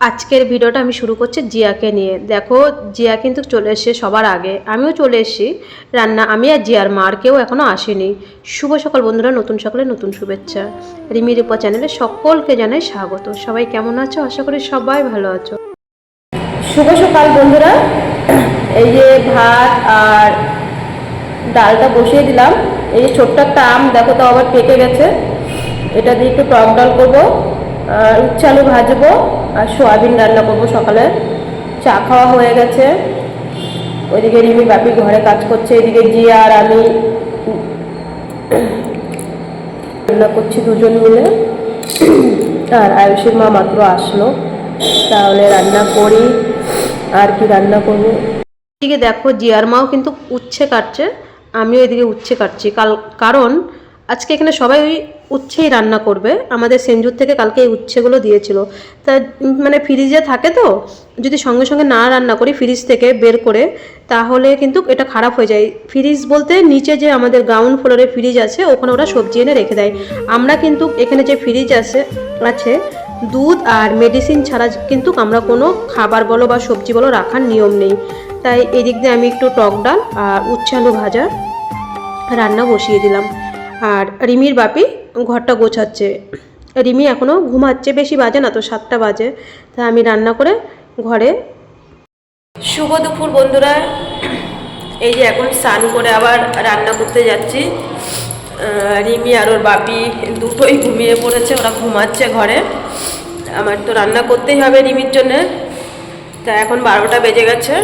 আজকের ভিডিওটা আমি শুরু করছি জিয়াকে নিয়ে। দেখো, জিয়া কিন্তু চলে এসছে সবার আগে। আমিও চলে এসেছি। রান্না, আমি আর জিয়ার মার কেউ এখনও আসেনি। শুভ সকাল বন্ধুরা, নতুন সকালে নতুন শুভেচ্ছা। রিমি রূপা চ্যানেলে সকলকে জানাই স্বাগত। সবাই কেমন আছো? আশা করি সবাই ভালো আছো। শুভ সকাল বন্ধুরা। এই যে ভাত আর ডালটা বসিয়ে দিলাম। এই যে ছোট্ট একটা আম, দেখো তো আবার পেকে গেছে। এটা দিয়ে একটু টক ডাল করব। উচ্ছে আলু ভাজবো আর সোয়াবিন রান্না করব সকালে। চা খাওয়া হয়ে গেছে। ওইদিকে রিমি বাপি ঘরে কাজ করছে, এদিকে জিয়া আর আমি রান্না করছি দুজন মিলে। আর আয়ুষের মা মাত্র আসলো। তাহলে রান্না করি, আর কি রান্না করব? এদিকে দেখো, জিয়ার মাও কিন্তু উচ্ছে কাটছে, আমিও এদিকে উচ্ছে কাটছি। কাল কারণ আজকে এখানে সবাই ওই উচ্ছেই রান্না করবে। আমাদের সেঞ্জুর থেকে কালকে এই উচ্ছেগুলো দিয়েছিল। তা মানে ফ্রিজে থাকে তো, যদি সঙ্গে সঙ্গে না রান্না করি ফ্রিজ থেকে বের করে, তাহলে কিন্তু এটা খারাপ হয়ে যায়। ফ্রিজ বলতে নিচে যে আমাদের গ্রাউন্ড ফ্লোরে ফ্রিজ আছে, ওখানে ওরা সবজি এনে রেখে দেয়। আমরা কিন্তু এখানে যে ফ্রিজ আছে আছে, দুধ আর মেডিসিন ছাড়া কিন্তু আমরা কোনো খাবার বলো বা সবজি বলো রাখার নিয়ম নেই। তাই এদিক দিয়ে আমি একটু টক ডাল আর উচ্ছে আলু ভাজা রান্না বসিয়ে দিলাম। আর রিমির বাপি ঘরটা গোছাচ্ছে। রিমি এখনও ঘুমাচ্ছে, বেশি বাজে না তো, সাতটা বাজে। তা আমি রান্না করে ঘরে শুভ দুপুর বন্ধুরা। এই যে এখন স্নান করে আবার রান্না করতে যাচ্ছি। রিমি আর ওর বাপি দুটোই ঘুমিয়ে পড়েছে, ওরা ঘুমাচ্ছে ঘরে। আমার তো রান্না করতেই হবে রিমির জন্যে। তা এখন বারোটা বেজে গেছে।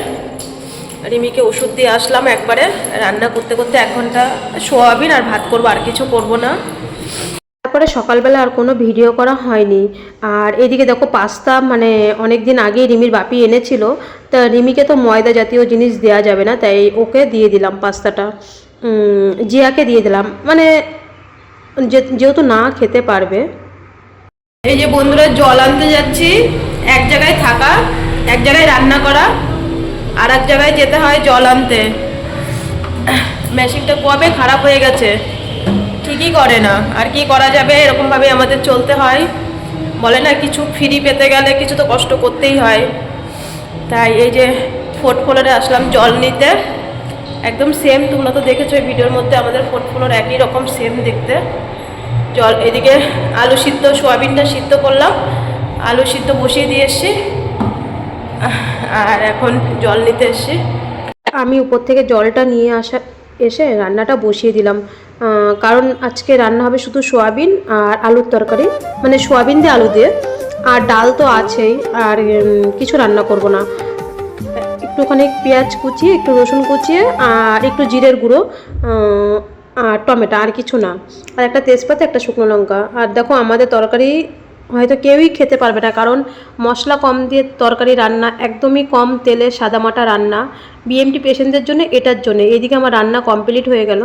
রিমিকে ওষুধ দিয়ে আসলাম একবারে। রান্না করতে করতে এক ঘণ্টা সোয়াবিন আর ভাত করব, আর কিছু করব না। তারপরে সকালবেলা আর কোনো ভিডিও করা হয়নি। আর এদিকে দেখো পাস্তা মানে অনেক দিন আগেই রিমির বাপি এনেছিল। তা রিমিকে তো ময়দা জাতীয় জিনিস দেওয়া যাবে না, তাই ওকে দিয়ে দিলাম পাস্তাটা। জিয়াকে দিয়ে দিলাম। মানে যেহেতু না খেতে পারবে। এই যে বন্ধুরা, জল আনতে যাচ্ছি। এক জায়গায় থাকা, এক জায়গায় রান্না করা আর এক জায়গায় যেতে হয় জল আনতে। মেশিনটা কবে খারাপ হয়ে গেছে? ঠিকই করে না। আর কি করা যাবে? এরকমভাবে আমাদের চলতে হয়। বলে না, কিছু ফ্রি পেতে গেলে কিছু তো কষ্ট করতেই হয়। তাই এই যে ফোর্ট ফ্লোরে আসলাম জল নিতে। একদম সেম তোমরা তো দেখেছ ভিডিওর মধ্যে, আমাদের ফোর্ট ফ্লোর একই রকম সেম দেখতে। জল এদিকে আলু সিদ্ধ, সোয়াবিনটা সিদ্ধ করলাম। আলু সিদ্ধ বসিয়ে দিয়ে এসছি। আর এখন জল নিতে এসছি। আমি উপর থেকে জলটা নিয়ে আসা, এসে রান্নাটা বসিয়ে দিলাম। কারণ আজকে রান্না হবে শুধু সোয়াবিন আর আলুর তরকারি। মানে সোয়াবিন দিয়ে আলু দিয়ে। আর ডাল তো আছেই, আর কিছু রান্না করব না। একটুখানি পেঁয়াজ কুচিয়ে, একটু রসুন কুচিয়ে, আর একটু জিরের গুঁড়ো আর টমেটো, আর কিছু না। আর একটা তেজপাতা, একটা শুকনো লঙ্কা। আর দেখো, আমাদের তরকারি হয়তো কেউই খেতে পারবে না, কারণ মশলা কম দিয়ে তরকারি রান্না একদমই কম তেলে সাদামাটা রান্না। বিএমটি পেশেন্টদের জন্য, এটার জন্য। এইদিকে আমার রান্না কমপ্লিট হয়ে গেল।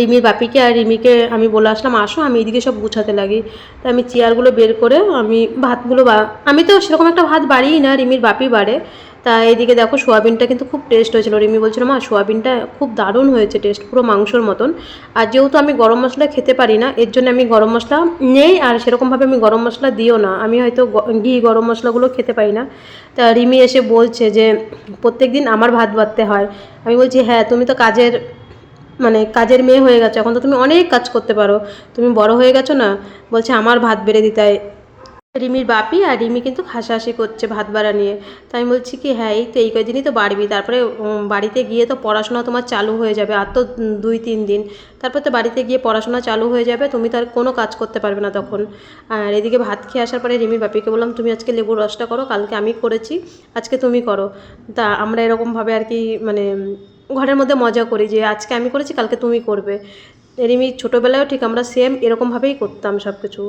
রিমির বাপিকে আর রিমিকে আমি বলে আসলাম, আসো, আমি এদিকে সব গুছাতে লাগি। তা আমি চেয়ারগুলো বের করে আমি ভাতগুলো বা, আমি তো সেরকম একটা ভাত বাড়িই না, রিমির বাপি বাড়ে। তা এইদিকে দেখো সোয়াবিনটা কিন্তু খুব টেস্ট হয়েছিল। রিমি বলছিল, মা, সোয়াবিনটা খুব দারুণ হয়েছে টেস্ট পুরো মাংসর মতন। আর যেহেতু আমি গরম মশলা খেতে পারি না, এর জন্য আমি গরম মশলা নেই আর সেরকমভাবে আমি গরম মশলা দিও না। আমি হয়তো ঘি, গরম মশলাগুলো খেতে পারি না। তা রিমি এসে বলছে যে প্রত্যেক দিন আমার ভাত বাড়তে হয়। আমি বলছি হ্যাঁ তুমি তো কাজের মানে কাজের মেয়ে হয়ে গেছো, এখন তো তুমি অনেক কাজ করতে পারো। তুমি বড় হয়ে গেছো না? বলছে, আমার ভাত বেড়ে দিতে। রিমির বাপি আর রিমি কিন্তু হাসাহাসি করছে ভাত বাড়া নিয়ে। তাই আমি বলছি কি হ্যাঁ এই তো এই কয়দিনই তো বাড়বি। তারপরে বাড়িতে গিয়ে তো পড়াশোনা তোমার চালু হয়ে যাবে। আর তো দুই তিন দিন। তারপর তো বাড়িতে গিয়ে পড়াশোনা চালু হয়ে যাবে। তুমি তার কোনো কাজ করতে পারবে না তখন। আর এদিকে ভাত খেয়ে আসার পরে রিমির বাপিকে বললাম, তুমি আজকে লেবুর রসটা করো, কালকে আমি করেছি, আজকে তুমি করো। তা আমরা এরকমভাবে আর কি মানে ঘরের মধ্যে মজা করি যে আজকে আমি করেছি, কালকে তুমি করবে। রিমি ছোটোবেলায়ও ঠিক আমরা সেম এরকমভাবেই করতাম সব কিছু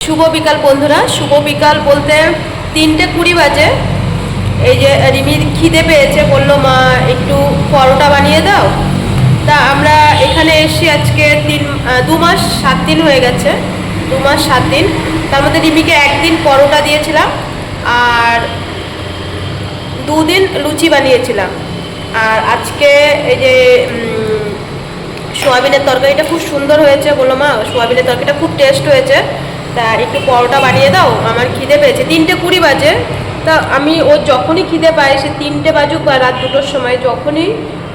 শুভ বিকাল বন্ধুরা, শুভ বিকাল বলতে তিনটে কুড়ি বাজে। এই যে রিমির খিদে পেয়েছে, বলল, মা, একটু পরোটা বানিয়ে দাও। তা আমরা এখানে এসে আজকে তিন দু মাস সাত দিন হয়ে গেছে, দু মাস সাত দিন। তার মধ্যে রিমিকে একদিন পরোটা দিয়েছিলাম আর দুদিন লুচি বানিয়েছিলাম। আর আজকে এই যে সোয়াবিনের তরকারিটা খুব সুন্দর হয়েছে বলো মা। সোয়াবিনের তরকারিটা খুব টেস্ট হয়েছে। তা একটু পরোটা বানিয়ে দাও, আমার খিদে পেয়েছে। তিনটে কুড়ি বাজে। তা আমি, ও যখনই খিদে পায়, সে তিনটে বাজুক বা রাত দুটোর সময়, যখনই,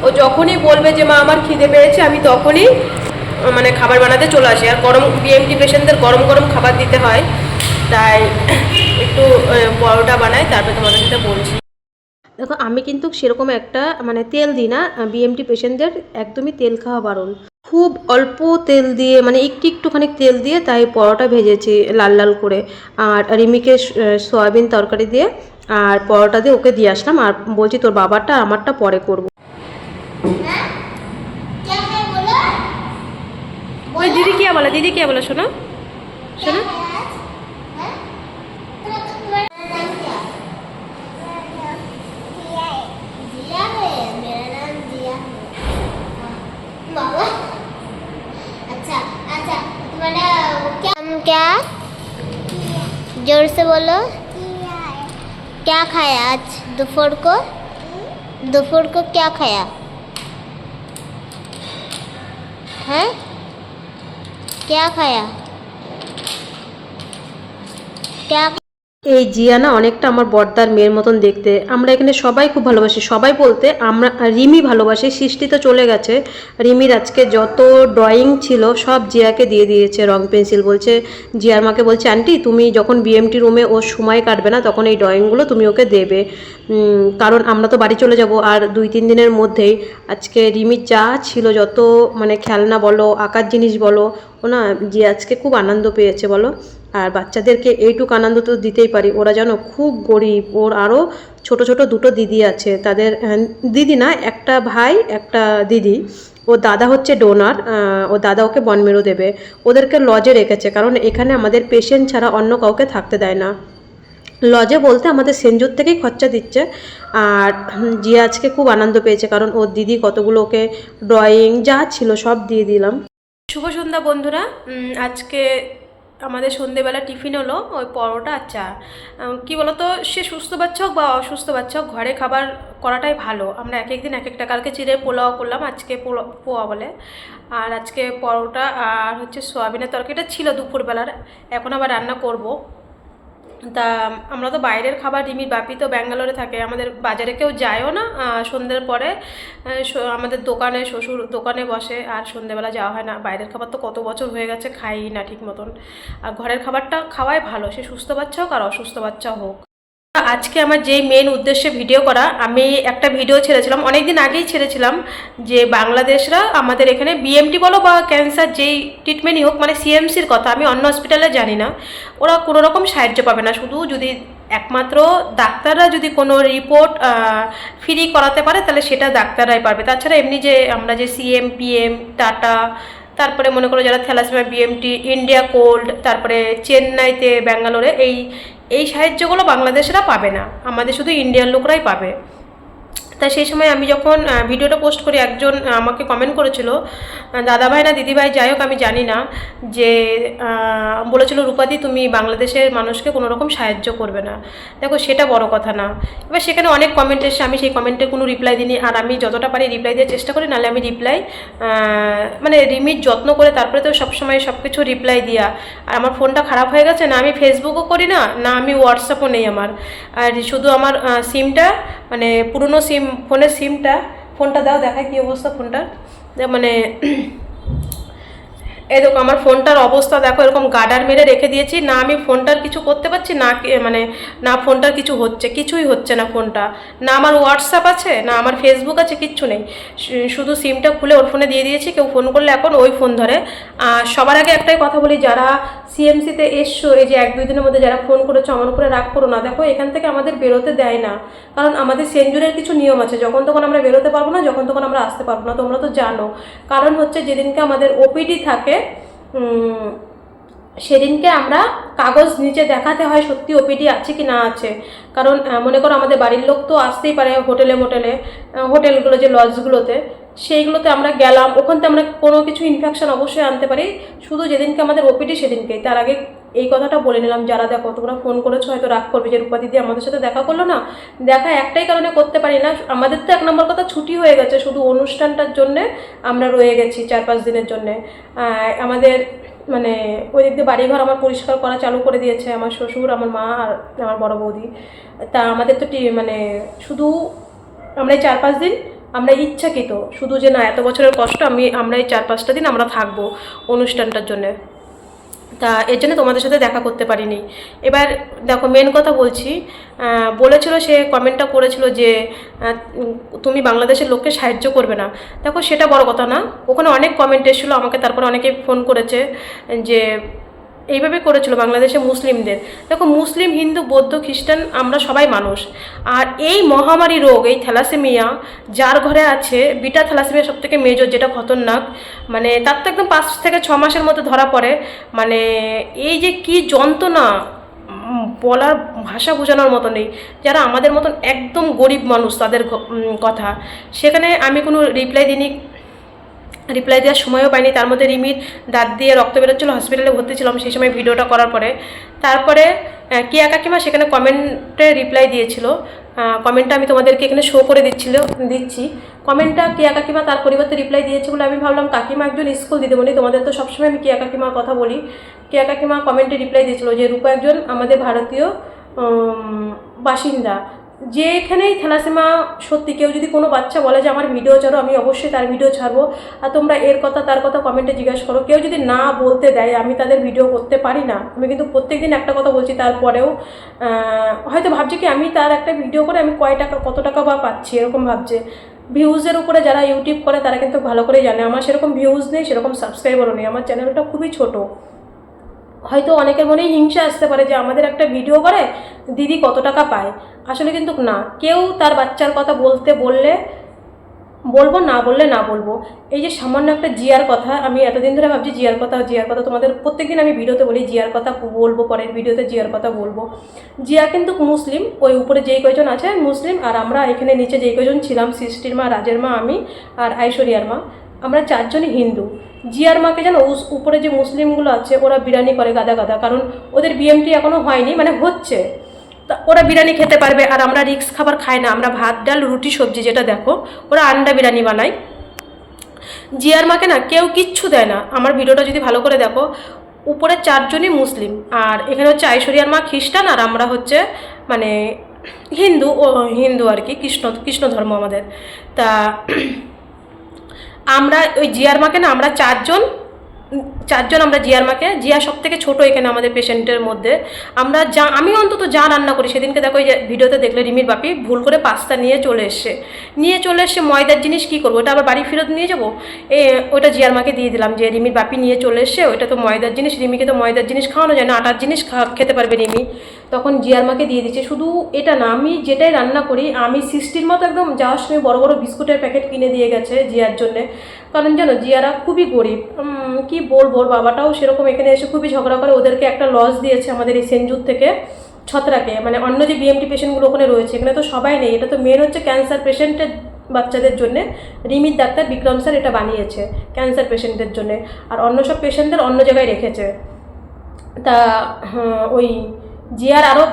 ও যখনই বলবে যে, মা, আমার খিদে পেয়েছে, আমি তখনই মানে খাবার বানাতে চলে আসি। আর গরম বিএমটি পেশেন্টদের গরম গরম খাবার দিতে হয়। তাই একটু পরোটা বানাই, তারপরে তোমাদের সাথে বলছি। দেখো আমি কিন্তু সেরকম একটা মানে তেল দিই না বিএমটি পেশেন্টদের একদমই তেল খাওয়া বারণ। খুব অল্প তেল দিয়ে মানে একটু একটুখানি তেল দিয়ে তাই পরোটা ভেজেছি লাল লাল করে। আর রিমিকে সয়াবিন তরকারি দিয়ে আর পরোটা দিয়ে ওকে দিয়ে আসলাম। আর বলছি তোর বাবারটা আমারটা পরে করব। দিদি কে বলো? দিদি কে বলো? শোনো। শোনো। ज़ोर से बोलो। क्या खाया आज? दोपहर को? दोपहर को क्या खाया? है? क्या खाया? क्या এই জিয়া না অনেকটা আমার বর্দার মেয়ের মতন দেখতে। আমরা এখানে সবাই খুব ভালোবাসি। সবাই বলতে আমরা, রিমি ভালোবাসি, সৃষ্টি তো চলে গেছে। রিমির আজকে যত ড্রয়িং ছিল, সব জিয়াকে দিয়ে দিয়েছে, রং পেন্সিল বলছে। জিয়ার মাকে বলছে, আন্টি, তুমি যখন বিএমটি রুমে ও সময় কাটবে না, তখন এই ড্রয়িংগুলো তুমি ওকে দেবে। কারণ আমরা তো বাড়ি চলে যাব আর দুই তিন দিনের মধ্যেই আজকে রিমির যা ছিল যত মানে খেলনা বলো, আঁকার জিনিস বলো, ও না যে আজকে খুব আনন্দ পেয়েছে বলো। আর বাচ্চাদেরকে এইটুকু আনন্দ তো দিতেই পারি। ওরা যেন খুব গরিব, ওর আরও ছোট ছোট দুটো দিদি আছে। তাদের দিদি না, একটা ভাই, একটা দিদি। ও দাদা হচ্ছে ডোনার ও দাদা ওকে বনমেরো দেবে। ওদেরকে লজে রেখেছে, কারণ এখানে আমাদের পেশেন্ট ছাড়া অন্য কাউকে থাকতে দেয় না। লজে বলতে আমাদের সেঞ্জুর থেকেই খরচা দিচ্ছে। আর জিয়া আজকে খুব আনন্দ পেয়েছে কারণ ওর দিদি কতগুলো ওকে ড্রয়িং যা ছিল সব দিয়ে দিলাম। শুভ সন্ধ্যা বন্ধুরা। আজকে আমাদের সন্ধেবেলা টিফিন হলো, ওই পরোটা আর চা। কি বলতো, সে সুস্থ বাচ্চা হোক বা অসুস্থ বাচ্চা হোক, ঘরে খাবার করাটাই ভালো। আমরা এক এক দিন এক একটা কালকে চিড়ে পোলাও করলাম, আজকে পোলা- পোয়া বলে। আর আজকে পরোটা আর হচ্ছে সোয়াবিনের তরকারিটা ছিল দুপুরবেলার, এখন আবার রান্না করব। তা আমরা তো বাইরের খাবার রিমির বাপি তো ব্যাঙ্গালোরে থাকে, আমাদের বাজারে কেউ যায়ও না সন্ধ্যের পরে আমাদের দোকানে, শ্বশুর দোকানে বসে, আর সন্ধ্যেবেলা যাওয়া হয় না। বাইরের খাবার তো কত বছর হয়ে গেছে, খাই না ঠিক মতন। আর ঘরের খাবারটা খাওয়াই ভালো, সে সুস্থ বাচ্চা হোক আর অসুস্থ বাচ্চা হোক। আজকে আমার যেই মেন উদ্দেশ্যে ভিডিও করা, আমি একটা ভিডিও ছেড়েছিলাম অনেক দিন আগেই ছেড়েছিলাম যে বাংলাদেশরা আমাদের এখানে বিএমটি বলো বা ক্যান্সার যেই ট্রিটমেন্টই হোক মানে সিএমসির কথা, আমি অন্য হসপিটালে জানি না, ওরা কোনো রকম সাহায্য পাবে না। শুধু যদি একমাত্র ডাক্তাররা যদি কোনো রিপোর্ট ফ্রি করাতে পারে, তাহলে সেটা ডাক্তাররাই পারবে। তাছাড়া এমনি যে আমরা যে সিএম পিএম টাটা তারপরে মনে করো যারা থ্যালাসেমিয়া বিএমটি ইন্ডিয়া কোল্ড তারপরে চেন্নাইতে, ব্যাঙ্গালোরে, এই এই সাহায্যগুলো বাংলাদেশেরা পাবে না। আমাদের শুধু ইন্ডিয়ান লোকরাই পাবে। তা সেই সময় আমি যখন ভিডিওটা পোস্ট করি একজন আমাকে কমেন্ট করেছিল আহ, দাদাভাই না দিদিভাই যাই হোক আমি জানি না যে বলেছিল রূপাদি তুমি বাংলাদেশের মানুষকে কোনো রকম সাহায্য করবে না। দেখো সেটা বড় কথা না। এবার সেখানে অনেক কমেন্ট এসে আমি সেই কমেন্টে কোনো রিপ্লাই দিইনি আর আমি যতটা পারি রিপ্লাই দেওয়ার চেষ্টা করি নাহলে আমি রিপ্লাই মানে রিমিট যত্ন করে তারপরে তো সবসময় সব কিছু রিপ্লাই দিয়া। আর আমার ফোনটা খারাপ হয়ে গেছে না আমি ফেসবুকও করি না না আমি হোয়াটসঅ্যাপও নেই আমার। আর শুধু আমার সিমটা মানে পুরনো সিম ফোনের সিমটা ফোনটা দাও দেখায় কী অবস্থা ফোনটার। মানে এই দেখো, আমার ফোনটার অবস্থা দেখো, এরকম গার্ডার মেরে রেখে দিয়েছি। না আমি ফোনটার কিছু করতে পারছি, না মানে না ফোনটার কিছু হচ্ছে, কিছুই হচ্ছে না ফোনটা। না আমার হোয়াটসঅ্যাপ আছে, না আমার ফেসবুক আছে, কিচ্ছু নেই। শুধু সিমটা খুলে ওর ফোনে দিয়ে দিয়েছি, কেউ ফোন করলে এখন ওই ফোন ধরে। সবার আগে একটাই কথা বলি, যারা সিএমসিতে এসছো এই যে এক দুই দিনের মধ্যে যারা ফোন করেছ, আমার উপরে রাগ করো না। দেখো, এখান থেকে আমাদের বেরোতে দেয় না। কারণ আমাদের সেঞ্জুরের কিছু নিয়ম আছে। যখন তখন আমরা বেরোতে পারব না, যখন তখন আমরা আসতে পারব না। তোমরা তো জানো। কারণ হচ্ছে, যেদিনকে আমাদের ওপিডি থাকে সেদিনকে আমরা কাগজ নিচে দেখাতে হয় সত্যি ওপিডি আছে কি না আছে। কারণ মনে করো আমাদের বাড়ির লোক তো আসতেই পারে হোটেলে মোটেলে হোটেলগুলো যে লজগুলোতে সেইগুলোতে আমরা গেলাম। ওখান থেকে আমরা কোনো কিছু ইনফেকশন অবশ্যই আনতে পারি। শুধু যেদিনকে আমাদের ওপিডি সেদিনকে তার আগে এই কথাটা বলে নিলাম, যারা দেখো তোমরা ফোন করেছ, হয়তো রাগ করবে যে রূপা দিদি আমাদের সাথে দেখা করল না। দেখা একটাই কারণে করতে পারি না। আমাদের তো এক নম্বর কথা ছুটি হয়ে গেছে, শুধু অনুষ্ঠানটার জন্যে আমরা রয়ে গেছি চার পাঁচ দিনের জন্যে। আমাদের মানে ওই দিক দিয়ে বাড়িঘর আমার পরিষ্কার করা চালু করে দিয়েছে আমার শ্বশুর, আমার মা আর আমার বড় বৌদি। তা আমাদের তো মানে শুধু আমরা চার পাঁচ দিন আমরা ইচ্ছাকৃত। শুধু যে না, এত বছরের কষ্ট, আমি, আমরা এই চার পাঁচটা দিন আমরা থাকব অনুষ্ঠানটার জন্যে। তা এর জন্য তোমাদের সাথে দেখা করতে পারিনি। এবার দেখো মেন কথা বলছি বলেছিল সে কমেন্টটা করেছিল যে তুমি বাংলাদেশের লোককে সাহায্য করবে না। দেখো, সেটা বড় কথা না। ওখানে অনেক কমেন্ট এসেছিল, আমাকে তারপরে অনেকে ফোন করেছে যে এইভাবে করেছিল বাংলাদেশে মুসলিমদের। দেখো, মুসলিম, হিন্দু, বৌদ্ধ, খ্রিস্টান, আমরা সবাই মানুষ। আর এই মহামারী রোগ, এই থ্যালাসেমিয়া, যার ঘরে আছে বিটা থ্যালাসেমিয়া সব থেকে মেজর যেটা খতরনাক মানে তার তো একদম পাঁচ থেকে ছ মাসের মধ্যে ধরা পড়ে। মানে এই যে কি যন্ত্রণা বলার ভাষা বোঝানোর মতো নেই। যারা আমাদের মতন একদম গরিব মানুষ, তাদের কথা। সেখানে আমি কোনো রিপ্লাই দিইনি। রিপ্লাই দেওয়ার সময়ও পাইনি। তার মধ্যে রিমির দাঁত দিয়ে রক্ত বেরোচ্ছিলো হসপিটালে ভর্তি ছিলাম সেই সময় ভিডিওটা করার পরে। তারপরে কিয়া কাকিমা সেখানে কমেন্টে রিপ্লাই দিয়েছিল। কমেন্টটা আমি তোমাদেরকে এখানে শো করে দিচ্ছিল দিচ্ছি। কমেন্টটা কিয়া কাকিমা তার পরিবর্তে রিপ্লাই দিয়েছে বলে আমি ভাবলাম কাকিমা একজন স্কুল দিদিমণি তোমাদের তো সবসময় আমি কিয়া কাকিমার কথা বলি। কিয়া কাকিমা কমেন্টে রিপ্লাই দিয়েছিল যে রূপা একজন আমাদের ভারতীয় উম, বাসিন্দা যেখানেই থ্যালাসেমা, সত্যি কেউ যদি কোনো বাচ্চা বলে যে আমার ভিডিও ছাড়ো, আমি অবশ্যই তার ভিডিও ছাড়বো। আর তোমরা এর কথা, তার কথা কমেন্টে জিজ্ঞাসা করো। কেউ যদি না বলতে দেয়, আমি তাদের ভিডিও করতে পারি না। আমি কিন্তু প্রত্যেক দিন একটা কথা বলছি, তারপরেও হয়তো ভাবছে কি, আমি তার একটা ভিডিও করে আমি কয় টাকা, কত টাকা বা পাচ্ছি, এরকম ভাবছে। ভিউজের উপরে যারা ইউটিউব করে, তারা কিন্তু ভালো করেই জানে। আমার সেরকম ভিউজ নেই, সেরকম সাবস্ক্রাইবারও নেই। আমার চ্যানেলটা খুবই ছোটো। হয়তো অনেকের মনেই হিংসা আসতে পারে যে আমাদের একটা ভিডিও করে দিদি কত টাকা পায়। আসলে কিন্তু না, কেউ তার বাচ্চার কথা বলতে বললে, বলব না বললে না বলব। এই যে সামান্য একটা জিয়ার কথা, আমি এতদিন ধরে ভাবছি জিয়ার কথা জিয়ার কথা তোমাদের প্রত্যেকদিন আমি ভিডিওতে বলি, জিয়ার কথা বলব, পরের ভিডিওতে জিয়ার কথা বলব। জিয়া কিন্তু মুসলিম, ওই উপরে যেই কয়জন আছে মুসলিম, আর আমরা এখানে নিচে যেই কয়জন ছিলাম, সৃষ্টির মা, রাজের মা, আমি, আর ঐশ্বরিয়ার মা। আমরা চারজনই হিন্দু। জিয়ার মাকে উস- উপরে যে মুসলিমগুলো আছে, ওরা বিরিয়ানি করে গাদা গাদা, কারণ ওদের বিএমটি এখনও হয়নি মানে হচ্ছে। তা ওরা বিরিয়ানি খেতে পারবে, আর আমরা রিক্স খাবার খাই না, আমরা ভাত, ডাল, রুটি, সবজি যেটা দেখো, ওরা আন্ডা বিরিয়ানি বানায়। জিয়ার মাকে না কেউ কিচ্ছু দেয় না। আমার ভিডিওটা যদি ভালো করে দেখো, উপরে চারজনই মুসলিম, আর এখানে হচ্ছে ঐশ্বরিয়ার মা খ্রিস্টান, আর আমরা হচ্ছে মানে হিন্দু, ও হিন্দু আর কি, কৃষ্ণ কৃষ্ণ ধর্ম আমাদের। তা আমরা ওই জিয়ার মাকে না, আমরা চারজন চারজন আমরা জিয়ার মাকে, জিয়া সব থেকে ছোটো এখানে আমাদের পেশেন্টের মধ্যে। আমরা যা, আমি অন্তত যা রান্না করি সেদিনকে দেখো এই যে ভিডিওতে দেখলে রিমির বাপি ভুল করে পাস্তা নিয়ে চলে এসছে। নিয়ে চলে এসছে ময়দার জিনিস কী করব, ওটা আবার বাড়ি ফেরত নিয়ে যাব? এ ওটা জিয়ার মাকে দিয়ে দিলাম যে রিমির বাপি নিয়ে চলে এসছে, ওইটা তো ময়দার জিনিস, রিমিকে তো ময়দার জিনিস খাওয়ানো যায় না, আটার জিনিস খেতে পারবে রিমি। তখন জিয়ার মাকে দিয়ে দিচ্ছে শুধু এটা না আমি যেটাই রান্না করি আমি সৃষ্টির মতো একদম যাওয়ার সময় বড় বড় বিস্কুটের প্যাকেট কিনে দিয়ে গেছে জিয়ার জন্যে। কারণ জানো জিয়ারা খুবই গরিব। কি বলব বাবাটাও সেরকম এখানে এসে খুবই ঝগড়া করে ওদেরকে একটা লস দিয়েছে আমাদের এই সেনজুর থেকে ছত্রাকে। মানে অন্য যে বিএমটি পেশেন্টগুলো ওখানে রয়েছে এখানে তো সবাই নেই এটা তো মেন হচ্ছে ক্যান্সার পেশেন্টের বাচ্চাদের জন্য। রিমির ডাক্তার বিক্রম স্যার এটা বানিয়েছে ক্যান্সার পেশেন্টদের জন্য। আর অন্য সব পেশেন্টদের অন্য জায়গায় রেখেছে। তা হ্যাঁ, ওই জিয়ার আরও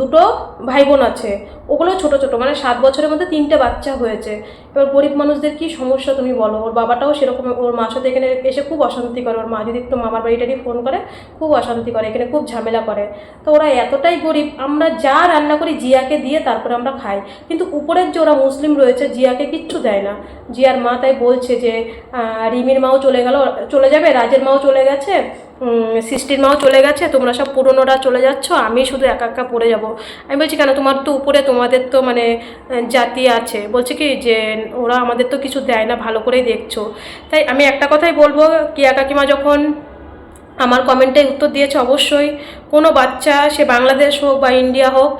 দুটো ভাই বোন আছে, ওগুলো ছোট ছোট মানে সাত বছরের মধ্যে তিনটে বাচ্চা হয়েছে। এবার গরিব মানুষদের কি সমস্যা তুমি বলো? ওর বাবাটাও সেরকম, ওর মার সাথে এখানে এসে খুব অশান্তি করে, ওর মা যদি একটু মামার বাড়িটারই ফোন করে, খুব অশান্তি করে, এখানে খুব ঝামেলা করে। তো ওরা এতটাই গরিব, আমরা যা রান্না করি জিয়াকে দিয়ে তারপরে আমরা খাই। কিন্তু উপরের যে ওরা মুসলিম রয়েছে, জিয়াকে কিচ্ছু দেয় না। জিয়ার মা তাই বলছে যে রিমির মাও চলে গেল, চলে যাবে, রাজের মাও চলে গেছে উম, সৃষ্টির মাও চলে গেছে তোমরা সব পুরনোরা চলে যাচ্ছ আমি শুধু একা একা পড়ে যাব। আমি বলছি কেন? তোমার তো উপরে তোমাদের তো মানে জাতি আছে। বলছে কি যে ওরা আমাদের তো কিছু দেয় না ভালো করেই দেখছ। তাই আমি একটা কথাই বলব কিয়া কাকিমা যখন আমার কমেন্টে উত্তর দিয়েছে অবশ্যই কোনো বাচ্চা সে বাংলাদেশ হোক বা ইন্ডিয়া হোক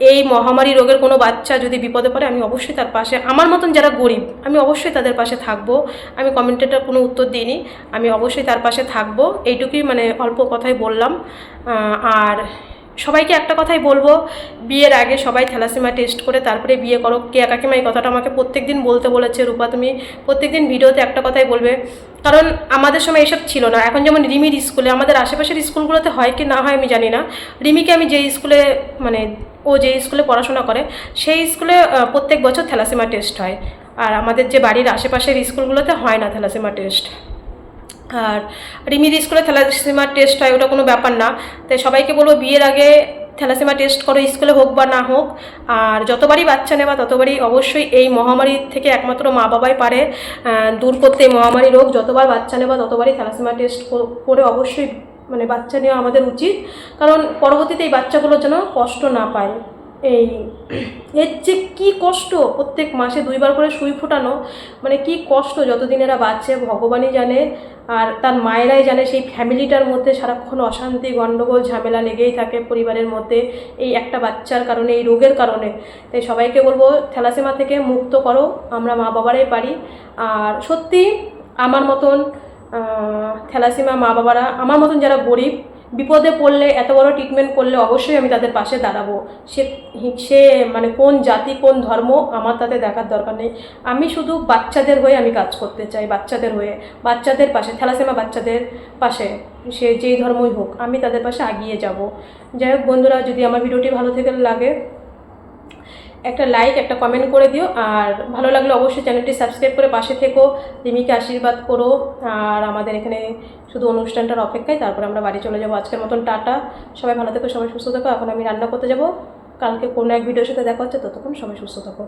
এই মহামারী রোগের কোনো বাচ্চা যদি বিপদে পড়ে, আমি অবশ্যই তার পাশে, আমার মতন যারা গরিব, আমি অবশ্যই তাদের পাশে থাকব। আমি কমেন্টেটার কোনো উত্তর দিইনি। আমি অবশ্যই তার পাশে থাকব। এইটুকুই মানে অল্প কথাই বললাম। আর সবাইকে একটা কথাই বলব, বিয়ের আগে সবাই থ্যালাসেমা টেস্ট করে তারপরে বিয়ে করো। কে কাকিমা এই কথাটা আমাকে প্রত্যেক দিন বলতে বলেছে রূপা, তুমি প্রত্যেক দিন ভিডিওতে একটা কথাই বলবে। কারণ আমাদের সময় এসব ছিল না। এখন যেমন রিমির স্কুলে, আমাদের আশেপাশের স্কুলগুলোতে হয় কি না হয় আমি জানি না। রিমিকে আমি যে স্কুলে মানে ও যে স্কুলে পড়াশোনা করে, সেই স্কুলে প্রত্যেক বছর থ্যালাসেমা টেস্ট হয়। আর আমাদের যে বাড়ির আশেপাশের স্কুলগুলোতে হয় না থ্যালাসেমা টেস্ট। আর রিমির স্কুলে থ্যালাসেমা টেস্ট হয়, ওটা কোনো ব্যাপার না। তাই সবাইকে বলব বিয়ের আগে থ্যালাসেমা টেস্ট করো, স্কুলে হোক বা না হোক। আর যতবারই বাচ্চা নেবা, ততবারই অবশ্যই এই মহামারী থেকে একমাত্র মা বাবাই পারে দূর করতে এই মহামারী রোগ। যতবার বাচ্চা নেবা, ততবারই থ্যালাসেমা টেস্ট করে অবশ্যই মানে বাচ্চা নেওয়া আমাদের উচিত। কারণ পরবর্তীতে এই বাচ্চাগুলোর যেন কষ্ট না পায়। এই, এর যে কী কষ্ট প্রত্যেক মাসে দুইবার করে সুই ফোটানো মানে কি কষ্ট যতদিন এরা বাঁচছে ভগবানই জানে আর তার মায়েরাই জানে সেই ফ্যামিলিটার মধ্যে সারাক্ষণ অশান্তি গণ্ডগোল ঝামেলা লেগেই থাকে পরিবারের মধ্যে এই একটা বাচ্চার কারণে, এই রোগের কারণে। তাই সবাইকে বলব, থ্যালাসেমা থেকে মুক্ত করো, আমরা মা বাবারাই পারি। আর সত্যি আমার মতন থ্যালাসেমা মা বাবারা আমার মতন যারা গরিব বিপদে পড়লে, এত বড় ট্রিটমেন্ট করলে অবশ্যই আমি তাদের পাশে দাঁড়াবো। সে সে মানে কোন জাতি, কোন ধর্ম আমার তাতে দেখার দরকার নেই। আমি শুধু বাচ্চাদের হয়ে আমি কাজ করতে চাই, বাচ্চাদের হয়ে। বাচ্চাদের পাশে থ্যালাসেমা বাচ্চাদের পাশে, সে যেই ধর্মই হোক, আমি তাদের পাশে আগিয়ে যাব। যাই হোক বন্ধুরা, যদি আমার ভিডিওটি ভালো থেকে লাগে একটা লাইক একটা কমেন্ট করে দিও। আর ভালো লাগলে অবশ্যই চ্যানেলটি সাবস্ক্রাইব করে পাশে থেকো। রিমিকে আশীর্বাদ করো। আর আমাদের এখানে শুধু অনুষ্ঠানটার অপেক্ষায়। তারপরে আমরা বাড়ি চলে যাব আজকের মতন টাটা। সবাই ভালো থেকো, সবাই সুস্থ থাকো। এখন আমি রান্না করতে যাব। কালকে কোনো এক ভিডিওর সাথে দেখা হচ্ছে, ততক্ষণ সবাই সুস্থ থাকো।